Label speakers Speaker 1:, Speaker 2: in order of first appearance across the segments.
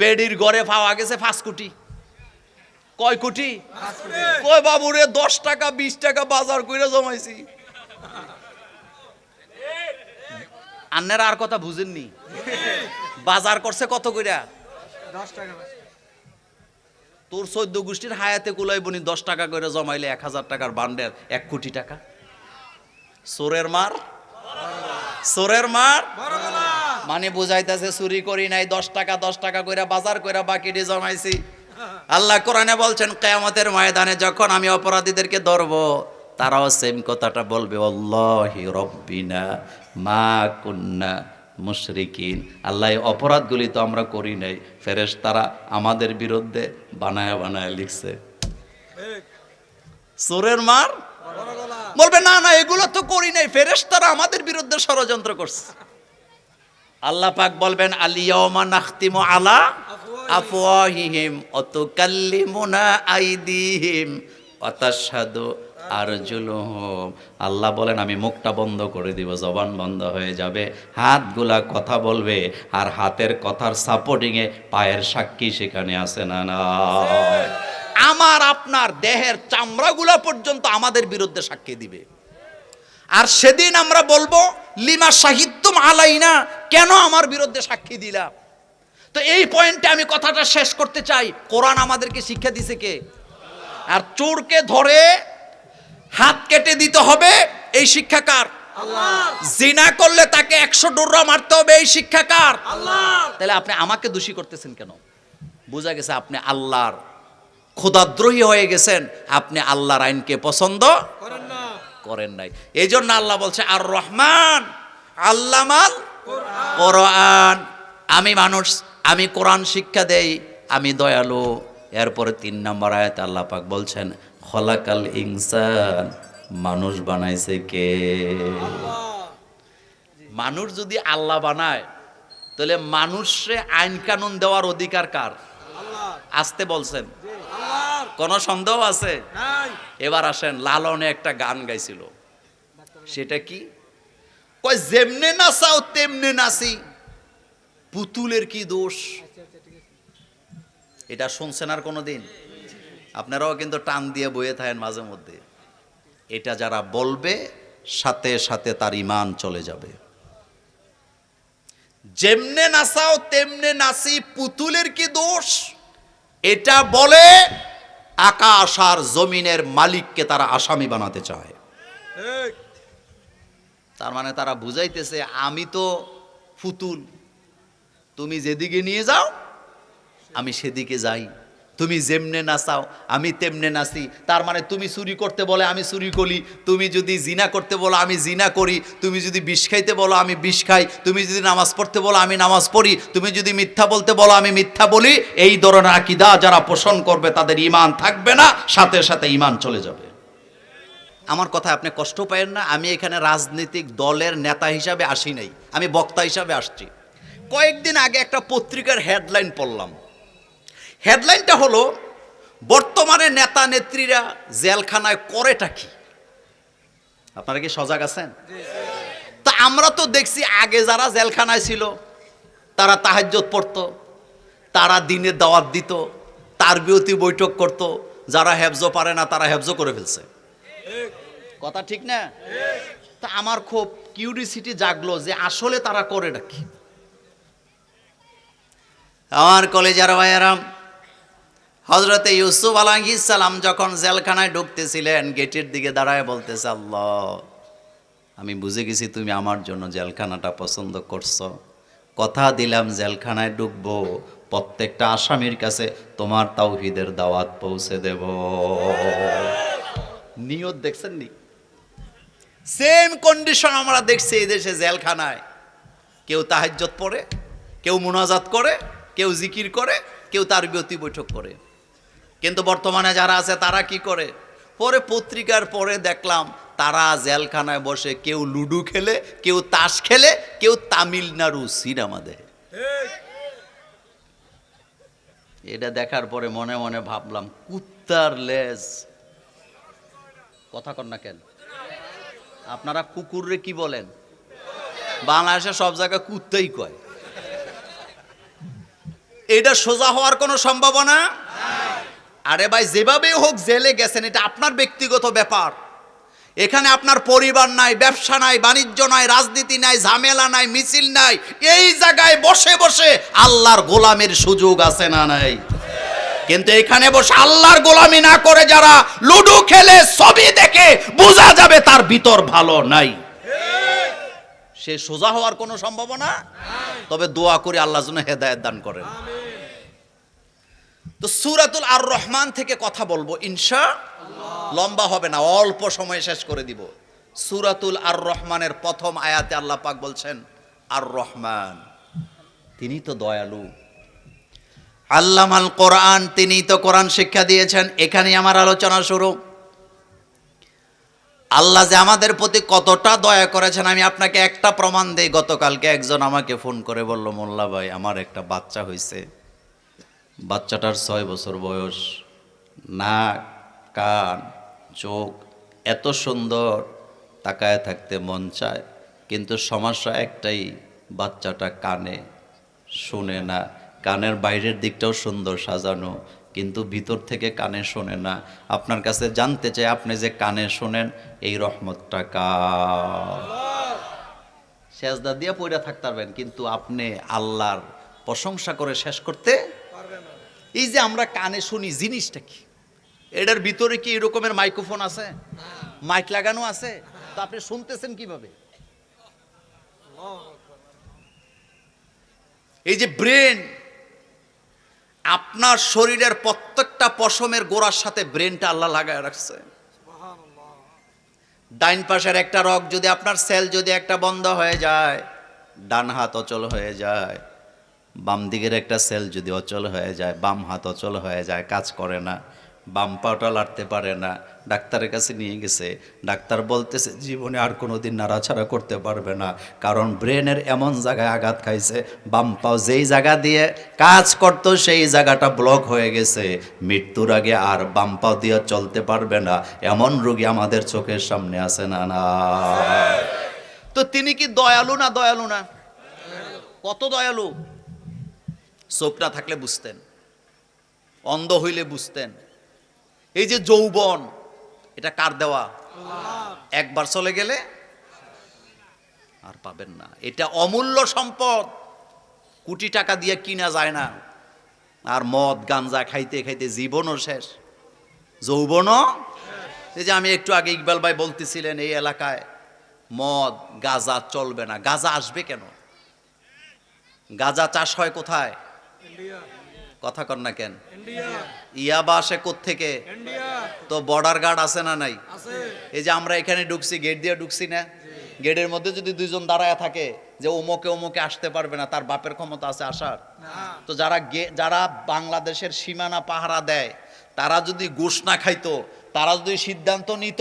Speaker 1: বেডির ঘরে পাওয়া গেছে পাঁচ কোটি। কয় কোটি? কয় বাবু রে, দশ টাকা, বিশ টাকা বাজার করে জমাইছি। আন্নের আর কথা বুঝেননি? বাজার করছে কত কইরা? তোর চোদ্দ গোষ্ঠীর হায়াতে কুলাই বনি দশ টাকা করে জমাইলে এক হাজার টাকার বান্ডেল, এক কোটি টাকা। সোরের মার? সোরের মার? মানে বুঝাইতেছে, চুরি করি নাই, দশ টাকা দশ টাকা কইরা বাজার কইরা বাকি দিয়ে জমাইছি। আল্লাহ কোরআনে বলছেন, কেয়ামতের ময়দানে যখন আমি অপরাধীদেরকে ধরবো, তারাও সেম কথাটা বলবে অল্লাহি রব্বিনা মা কুন্না মুশরিকিন। আল্লাহ অপরাধগুলি তো আমরা করি নাই। ফেরেশ তারা আমাদের বিরুদ্ধে বানায় বানায় লিখছে। চোরের মার? বলবে, না না, এগুলো তো করি নাই। ফেরেশ তারা আমাদের বিরুদ্ধে ষড়যন্ত্র করছে। আল্লাহ পাক বলবেন আলিয়াউমা নাখতিমু আলা আফওয়াহিহিম অতুকাল্লিমুনা আইদিহিম তাশহাদু আরজুলুহুম। আল্লাহ বলেন আমি মুখটা বন্ধ করে দিব জবান বন্ধ হয়ে যাবে। হাতগুলা কথা বলবে আর হাতের কথার সাপোর্টিং এ পায়ের সাক্ষী সেখানে আছে না না? আমার আপনার দেহের চামড়াগুলা পর্যন্ত আমাদের বিরুদ্ধে সাক্ষী দিবে। আর সেদিন আমরা বলব লিমা সাহিত্যম আলাইনা কেন আমার বিরুদ্ধে সাক্ষী দিলা? তো এই পয়েন্টে আমি কথাটা শেষ করতে চাই। কোরআন আমাদেরকে শিক্ষা দিছে কে? আর চোরকে ধরে হাত কেটে দিতে হবে এই শিক্ষাকার জিনা করলে তাকে একশো ডোররা মারতে হবে এই শিক্ষাকার তাহলে আপনি আমাকে দোষী করতেছেন কেন? বোঝা গেছে আপনি আল্লাহর ক্ষুদাদ্রোহী হয়ে গেছেন আপনি আল্লাহর আইনকে পছন্দ করেন নাই। এই জন্য আল্লাহ বলছে, আর রহমান, আল্লামাল কোরআন। আমি মানুষ, আমি কোরআন শিক্ষা দেই, আমি দয়ালু। এরপরে তিন নম্বর আয়াত আল্লাহ পাক বলছেন, খলাকাল ইনসান, মানুষ বানাইছে কে? মানুষ যদি আল্লাহ বানায়, তাহলে মানুষে আইন কানুন দেওয়ার অধিকার কার? আসতে বলছেন। কোন সন্দেহ আছে? এবার আসেন লালনে একটা গান গাইছিল। সেটা কি? কয় যেমনে নাচাও তেমনে নাচি। পুতুলের কি দোষ? এটা শুনছেন আর কোনো দিন আপনারাও কিন্তু টান দিয়ে বয়ে থাকেন মাঝে মধ্যে। এটা যারা বলবে সাথে সাথে তার ইমান চলে যাবে। যেমনে নাচাও তেমনে নাচি পুতুলের কি দোষ? এটা বলে আকাশ আর জমিনের মালিককে তারা আসামি বানাতে চায়। তার মানে তারা বুঝাইতেছে আমি তো ফুতুল তুমি যেদিকে নিয়ে যাও আমি সেদিকে যাই। তুমি যেমনে নাচাও, আমি তেমনে নাচি। তার মানে তুমি চুরি করতে বলে, আমি চুরি করি। তুমি যদি জিনা করতে বলো, আমি জিনা করি। তুমি যদি বিষ খাইতে বলো, আমি বিষ খাই। তুমি যদি নামাজ পড়তে বলো, আমি নামাজ পড়ি। তুমি যদি মিথ্যা বলতে বলো, আমি মিথ্যা বলি। এই ধরনের আকিদা যারা পোষণ করবে, তাদের ইমান থাকবে না, সাথে সাথে ইমান চলে যাবে। আমার কথা আপনি কষ্ট পায়েন না, আমি এখানে রাজনৈতিক দলের নেতা হিসাবে আসি নাই। আমি বক্তা হিসাবে আসছি। কয়েকদিন আগে একটা পত্রিকার হেডলাইন পড়লাম। হেডলাইনটা হলো, বর্তমানে নেতা নেত্রীরা জেলখানায় করেটা কি? আপনারা কি সজাগ আছেন? তা আমরা তো দেখছি আগে যারা জেলখানায় ছিল, তারা তাহাজ্জত পড়তো, তারা দিনের দাওয়াত দিত, তার বিরতি বৈঠক করত, যারা হেফজো পারে না তারা হেফজো করে ফেলছে। কথা ঠিক না? তা আমার খুব কিউরিসিটি জাগলো যে আসলে তারা করে নাকি। আমার কলেজার ভাইয়ারাম হজরতে ইউসুফ সালাম যখন জেলখানায় ঢুকতেছিলেন, গেটের দিকে দাঁড়ায় বলতেছে, আল্লাহ, আমি বুঝে গেছি তুমি আমার জন্য জেলখানাটা পছন্দ করছ। কথা দিলাম, জেলখানায় ঢুকবো, প্রত্যেকটা আসামির কাছে তোমার তাওহিদের দাওয়াত পৌঁছে দেব। নিয়ত দেখছেন নি? সেম কন্ডিশন আমরা দেখছি এই দেশে জেলখানায়। কেউ তাহাজ্জত পড়ে, কেউ মুনাজাত করে, কেউ জিকির করে, কেউ তার বিরতি বৈঠক করে। কিন্তু বর্তমানে যারা আছে, তারা কি করে? পরে পত্রিকার পরে দেখলাম, তারা জেলখানায় বসে কেউ লুডু খেলে, কেউ তাস খেলে, কেউ তামিলনাড়ু সিনেমা দেখে। এটা দেখার পরে মনে মনে ভাবলাম, কুত্তার লেজ। কথা কন না কেন? আপনারা কুকুররে কি বলেন? বাংলাদেশে সব জায়গায় কুত্তাই কয়। এটা সোজা হওয়ার কোনো সম্ভাবনা? আরে ভাই, যেভাবেই হোক জেলে গেছেন, এটা আপনার ব্যক্তিগত ব্যাপার। এখানে আপনার পরিবার নাই, ব্যবসা নাই, বাণিজ্য নাই, রাজনীতি নাই, ঝামেলা নাই, মিছিল নাই, এই জায়গায় বসে বসে আল্লাহর গোলামের সুযোগ আছে না নাই? কিন্তু এখানে বসে আল্লাহর গোলামি না করে যারা লুডু খেলে, ছবি দেখে, বোঝা যাবে তার ভিতর ভালো নাই। সে সোজা হওয়ার কোনো সম্ভাবনা? তবে দোয়া করে আল্লাহ জন্য হেদায়ত দান করেন। তো সুরাতুল আর রহমান থেকে কথা বলব, ইনশা লম্বা হবে না, অল্প সময় শেষ করে দিব। সুরাতুল আর রহমানের প্রথম আয়াতে আল্লাহ পাক বলছেন আর রহমান তিনি তো দয়ালু। আল্লামাল কোরআন, তিনি তো কোরআন শিক্ষা দিয়েছেন। এখানেই আমার আলোচনা শুরু। আল্লাহ যে আমাদের প্রতি কতটা দয়া করেছেন, আমি আপনাকে একটা প্রমাণ দেই। গতকালকে একজন আমাকে ফোন করে বলল, মোল্লা ভাই, আমার একটা বাচ্চা হয়েছে বাচ্চাটার ছয় বছর বয়স, নাক, কান, চোখ এত সুন্দর, তাকায় থাকতে মন চায়। কিন্তু সমস্যা একটাই, বাচ্চাটা কানে শোনে না। কানের বাইরের দিকটাও সুন্দর সাজানো, কিন্তু ভিতর থেকে কানে শোনে না। আপনার কাছে জানতে চাই, আপনি যে কানে শোনেন, এই রহমতটা কার? সেজদা দিয়ে পড়ে থাকতে পারবেন, কিন্তু আপনি আল্লাহর প্রশংসা করে শেষ করতে এই যে আমরা কানে শুনি, জিনিসটা কি? এটার ভিতরে কি এরকমের মাইক্রোফোন আছে? মাইক লাগানো আছে? তো আপনি শুনতেছেন কীভাবে? এই যে ব্রেন, আপনার শরীরের প্রত্যেকটা পশমের গোড়ার সাথে ব্রেনটা আল্লাহ লাগায় রাখছে। ডাইন পাশের একটা রক যদি আপনার সেল যদি একটা বন্ধ হয়ে যায়, ডান হাত অচল হয়ে যায়। বাম দিকের একটা সেল যদি অচল হয়ে যায়, বাম হাত অচল হয়ে যায়, কাজ করে না, বাম পাটা লাড়তে পারে না, ডাক্তারের কাছে নিয়ে গেছে, ডাক্তার বলতেছে, জীবনে আর কোনো দিন নাড়াছাড়া করতে পারবে না, কারণ ব্রেনের এমন জায়গায় আঘাত খাইছে, বাম পাও যেই জায়গা দিয়ে কাজ করতো, সেই জায়গাটা ব্লক হয়ে গেছে। মৃত্যুর আগে আর বাম পাও দিয়ে চলতে পারবে না, এমন রোগী আমাদের চোখের সামনে আছে না না। তো তিনি কি দয়ালু না দয়ালু না? কত দয়ালু? চোখ না থাকলে বুঝতেন, অন্ধ হইলে বুঝতেন। এই যে যৌবন, এটা কার দেওয়া? একবার চলে গেলে আর পাবেন না। এটা অমূল্য সম্পদ। কোটি টাকা দিয়ে কিনা যায় না। আর মদ, গাঞ্জা খাইতে খাইতে জীবনও শেষ। যৌবনও এই যে আমি একটু আগে ইকবাল ভাই বলতেছিলেন এই এলাকায়, মদ, গাজা চলবে না। গাজা আসবে কেন? গাজা চাষ হয় কোথায়? কথা কর না কেন? ইয়াবা আসে থেকে তো বর্ডার গার্ড আছে না নাই? এই যে আমরা এখানে ঢুকছি গেট দিয়ে ঢুকছি না? গেটের মধ্যে যদি দুইজন দাঁড়ায় থাকে যে ওমকে ওমকে আসতে পারবে না তার বাপের ক্ষমতা আছে আসার। তো যারা যারা বাংলাদেশের সীমানা পাহারা দেয় তারা যদি ঘুষ না খাইতো তারা যদি সিদ্ধান্ত নিত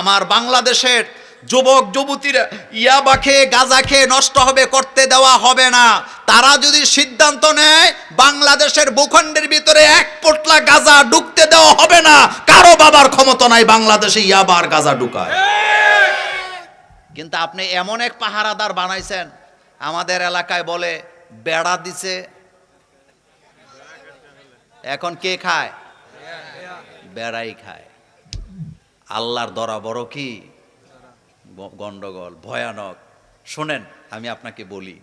Speaker 1: আমার বাংলাদেশের যুবক, যুবতীরা ইয়াবা খেয়ে, গাঁজা খেয়ে নষ্ট হবে, করতে দেওয়া হবে না। তারা যদি সিদ্ধান্ত নেয়, বাংলাদেশের ভূখণ্ডের ভিতরে এক পোটলা গাঁজা ঢুকতে দেওয়া হবে না, কারও বাবার ক্ষমতা নাই বাংলাদেশে ইয়াবার গাঁজা ঢুকায়। কিন্তু আপনি এমন এক পাহারাদার বানাইছেন, আমাদের এলাকায় বলে, বেড়া দিছে। এখন কে খায়? বেড়াই খায়। আল্লাহর দরা বড় কি? গ- গন্ডগোল ভয়ানক। শোনেন আমি আপনাকে বলি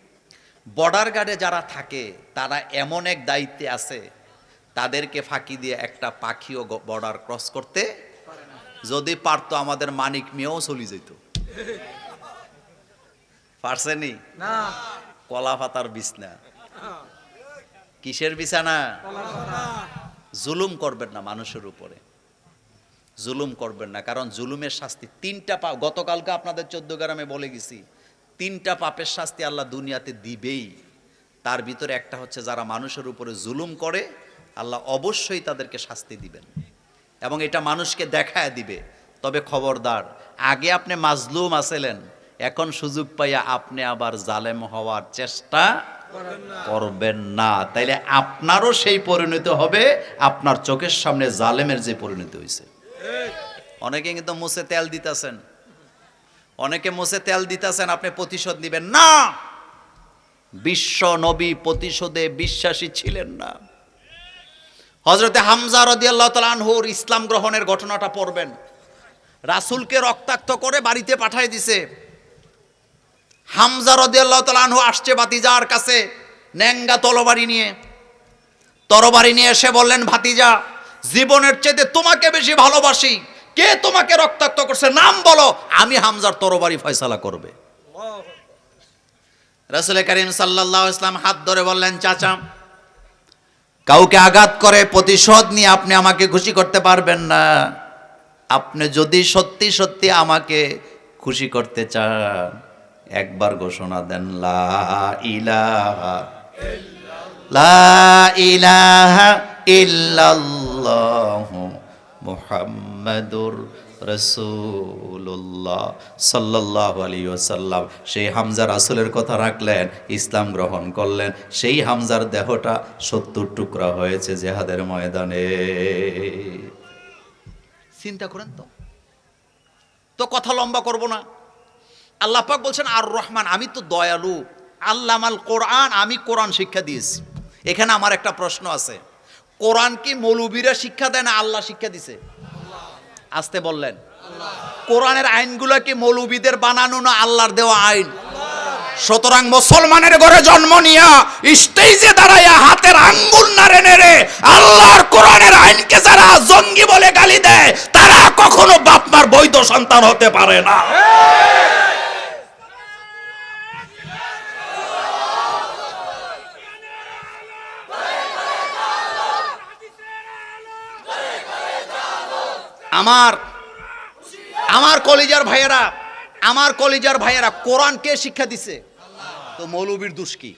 Speaker 1: বর্ডার গার্ডে যারা থাকে তারা এমন এক দায়িত্বে আছে তাদেরকে ফাঁকি দিয়ে একটা পাখিও বর্ডার ক্রস করতে যদি পারতো আমাদের মানিক মেয়েও চলে যেত। পারছেনি
Speaker 2: না?
Speaker 1: কলা পাতার বিছনা। কিসের বিছানা? জুলুম করবেন না মানুষের উপরে। জুলুম করবেন না। কারণ জুলুমের শাস্তি, তিনটা পাপ গতকালকে আপনাদের চোদ্দ গ্রামে বলে গেছি, তিনটা পাপের শাস্তি আল্লাহ দুনিয়াতে দিবেই। তার ভিতরে একটা হচ্ছে যারা মানুষের উপরে জুলুম করে, আল্লাহ অবশ্যই তাদেরকে শাস্তি দিবেন। এবং এটা মানুষকে দেখায় দিবে। তবে খবরদার, আগে আপনি মাজলুম আছিলেন, এখন সুযোগ পাইয়া আপনি আবার জালেম হওয়ার চেষ্টা করবেন না। তাইলে আপনারও সেই পরিণতি হবে, আপনার চোখের সামনে জালেমের যে পরিণতি হয়েছে অনেকে কিন্তু মুছে তেল দিতেছেন। অনেকে মুছে তেল দিতেছেন, আপনি প্রতিশোধ নিবেন। না! বিশ্ব নবী প্রতিশোধে বিশ্বাসী ছিলেন না। হজরতে হামজা রদিয়াল্লাহ তালানহুর ইসলাম গ্রহণের ঘটনাটা পড়বেন। রাসুলকে রক্তাক্ত করে বাড়িতে পাঠায় দিছে। হামজা রদিয়াল্লাহ তালানহু আসছে বাতিজার কাছে ন্যাঙ্গা তলবাড়ি নিয়ে। তরবারি নিয়ে এসে বললেন, ভাতিজা জীবনের চেয়ে তোমাকে বেশি ভালোবাসি। কে তোমাকে রক্তাক্ত করছে? নাম বলো। আমি হামজার তরবারি ফয়সালা করবে। রাসুল করিম সাল্লাহ ইসলাম হাত ধরে বললেন, চাচা, কাউকে আঘাত করে প্রতিশোধ নিয়ে আপনি আমাকে খুশি করতে পারবেন না। আপনি যদি সত্যি সত্যি আমাকে খুশি করতে চান, একবার ঘোষণা দেন, লা ইলাহা লা ইল্লাল্লাহ মুহাম্মাদুর রসুল্লাহ সাল্লাহ আলী ওসাল্লাম সেই হামজা রাসুলের কথা রাখলেন, ইসলাম গ্রহণ করলেন। সেই হামজার দেহটা সত্তর টুকরা হয়েছে জেহাদের ময়দানে। চিন্তা করেন তো। তো কথা লম্বা করব না। আল্লাহ পাক বলছেন, আর রহমান, আমি তো দয়ালু। আল্লাহ আল কোরআন, আমি কোরআন শিক্ষা দিয়েছি। এখানে আমার একটা প্রশ্ন আছে। কোরআন কি মৌলবীরা শিক্ষা দেয় না আল্লাহ শিক্ষা দিছে? আসতে বললেন। কোরআনের আইনগুলো কি মৌলবীদের বানানো না আল্লাহর দেওয়া আইন? সুতরাং মুসলমানের ঘরে জন্ম নিয়া স্টেজে দাঁড়াইয়া হাতের আঙ্গুল নাড়ে নেড়ে আল্লাহর কোরআনের আইনকে যারা জঙ্গি বলে গালি দেয়, তারা কখনো বাপমার বৈধ সন্তান হতে পারে না। আমার আমার কলিজার ভাইয়েরা, আমার কলিজার ভাইয়েরা, কোরআন কে শিক্ষা দিছে? তো মৌলবীর দুষ কি?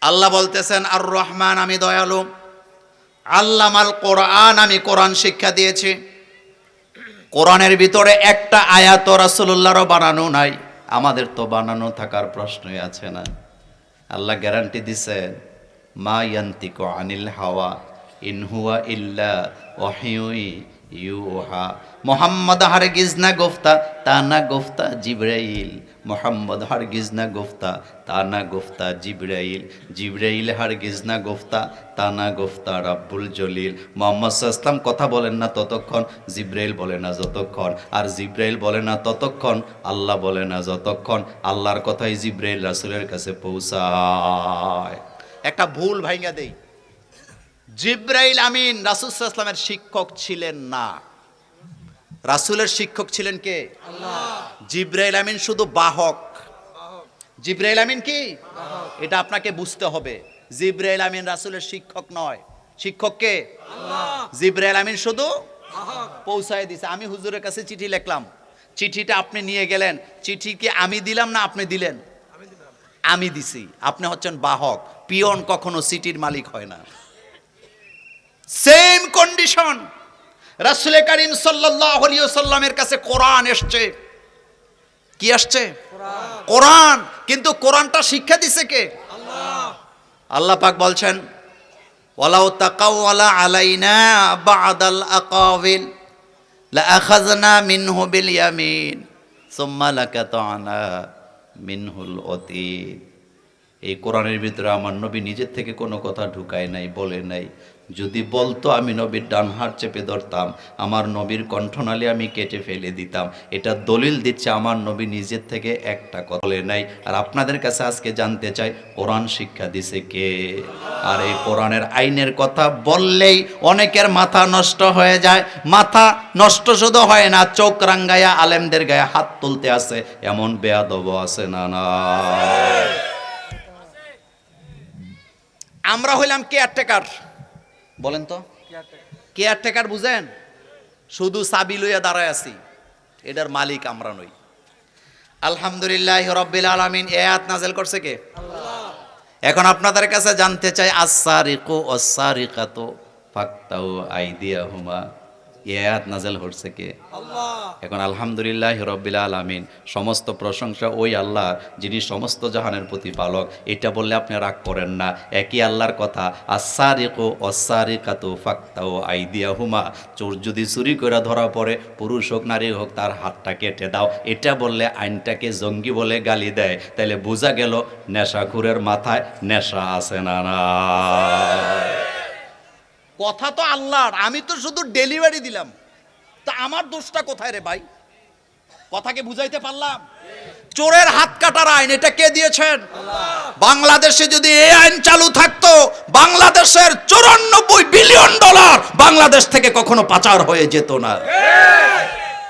Speaker 1: আল্লাহ বলতেছেন আর রহমান আমি দয়ালু। আল্লাহ মাল কোরআন, আমি কোরআন শিক্ষা দিয়েছি। কোরআনের ভিতরে একটা আয়াত রাসূলুল্লাহরও বানানো নাই। আমাদের তো বানানো থাকার প্রশ্নই আছে না। আল্লাহ গ্যারান্টি দিছেন, মা ইয়ান্তিকু আনিল হাওয়া। ইন হুয়া ইল্লা ওয়াহিউই ইউহা। মোহাম্মদ হারগিজ না গোফতা, তা না গোফতা জিব্রাইল। মোহাম্মদ হারগিজ না গোফতা, তা না গোফতা জিব্রাইল। জিব্রাইল হারগিজ না গোফতা, তা না গোফতা রাব্বুল জলিল। মোহাম্মদ ইসলাম কথা বলেন না ততক্ষণ, জিব্রাইল বলে না যতক্ষণ। আর জিব্রাইল বলে না ততক্ষণ, আল্লাহ বলে না যতক্ষণ। আল্লাহর কথাই জিব্রাইল রাসুলের কাছে পৌঁছায়। একটা ভুল ভাইঙ্গা দেই। জিব্রাইল আমিন রাসুলামের শিক্ষক ছিলেন না। রাসুলের শিক্ষক ছিলেন কে? জিব্রাইল আমিন শুধু বাহক। জিব্রাইল আমিন কি? এটা আপনাকে বুঝতে হবে। জিব্রাইল আমিন রাসুলের শিক্ষক নয়। শিক্ষক কে? জিব্রাইল আমিন শুধু পৌঁছায় দিছে। আমি হুজুরের কাছে চিঠি লিখলাম। চিঠিটা আপনি নিয়ে গেলেন। চিঠি কি আমি দিলাম না আপনি দিলেন? আমি দিছি। আপনি হচ্ছেন বাহক। পিয়ন কখনো সিটির মালিক হয় না। সেম কন্ডিশন রাসুল করিম সাল্লাহ সাল্লামের কাছে কোরআন এসছে। কি আসছে? কোরআন কিন্তু কোরআনটা শিক্ষা দিছে কে? আল্লাহ। পাক বলছেন ওয়ালাউ তাকাওয়ালা আলাইনা বাদাল আকাবিল লাআখাযনা মিনহু বিল ইয়ামিন সুম্মা লাকাতানা মিনহুল অতীত এই কোরআনের ভিতরে আমার নবী নিজের থেকে কোনো কথা ঢুকায় নাই বলে নাই। যদি বলতো আমি নবীর ডান হাত চেপে ধরতাম, আমার নবীর কণ্ঠনালী আমি কেটে ফেলে দিতাম। এটা দলিল দিচ্ছে আমার নবী নিজের থেকে একটা কথা বলে নাই। আর আপনাদের কাছে আজকে জানতে চাই, কোরআন শিক্ষা দিছে কে? আর এই কোরআনের আইনের কথা বললেই অনেকের মাথা নষ্ট হয়ে যায়। মাথা নষ্ট শুধু হয় না, চোখ রাঙ্গায়া আলেমদের গায়ে হাত তুলতে আছে। এমন বেয়াদব আছে না না। আমরা হইলাম কেয়ারটেকার বলেন তো। কেয়ারটেকার বুঝেন? শুধু সাবি লইয়া দাঁড়ায় আছি। এটার মালিক আমরা নই। আলহামদুলিল্লাহ রব্বিল আলমিন। এ হাত নাজেল করছে কে? এখন আপনাদের কাছে জানতে চাই আসারিকু অসারিকাতু ফাক্তাও আইদিয়াহুমা। এ আয়াত নাজেল হচ্ছে কে? এখন আলহামদুলিল্লাহ রব্বিল আলামিন সমস্ত প্রশংসা ওই আল্লাহ যিনি সমস্ত জাহানের প্রতিপালক। এটা বললে আপনি রাগ করেন না। একই আল্লাহর কথা আসারিকো অসারিকাতু ফাক্তাও আইদিয়া হুমা চোর যদি চুরি করে ধরা পড়ে পুরুষ হোক নারী হোক তার হাতটা কেটে দাও। এটা বললে আইনটাকে জঙ্গি বলে গালি দেয়। তাহলে বোঝা গেল নেশাখুরের মাথায় নেশা আছে না না কথা তো আল্লাহর আমি তো শুধু ডেলিভারি দিলাম। তা আমার দোষটা কোথায় রে ভাই? কথাকে বুঝাইতে পারলাম? চোরের হাত কাটার আইন এটা কে দিয়েছেন? বাংলাদেশে যদি এই আইন চালু থাকতো বাংলাদেশের চুরানব্বই বিলিয়ন ডলার বাংলাদেশ থেকে কখনো পাচার হয়ে যেত না।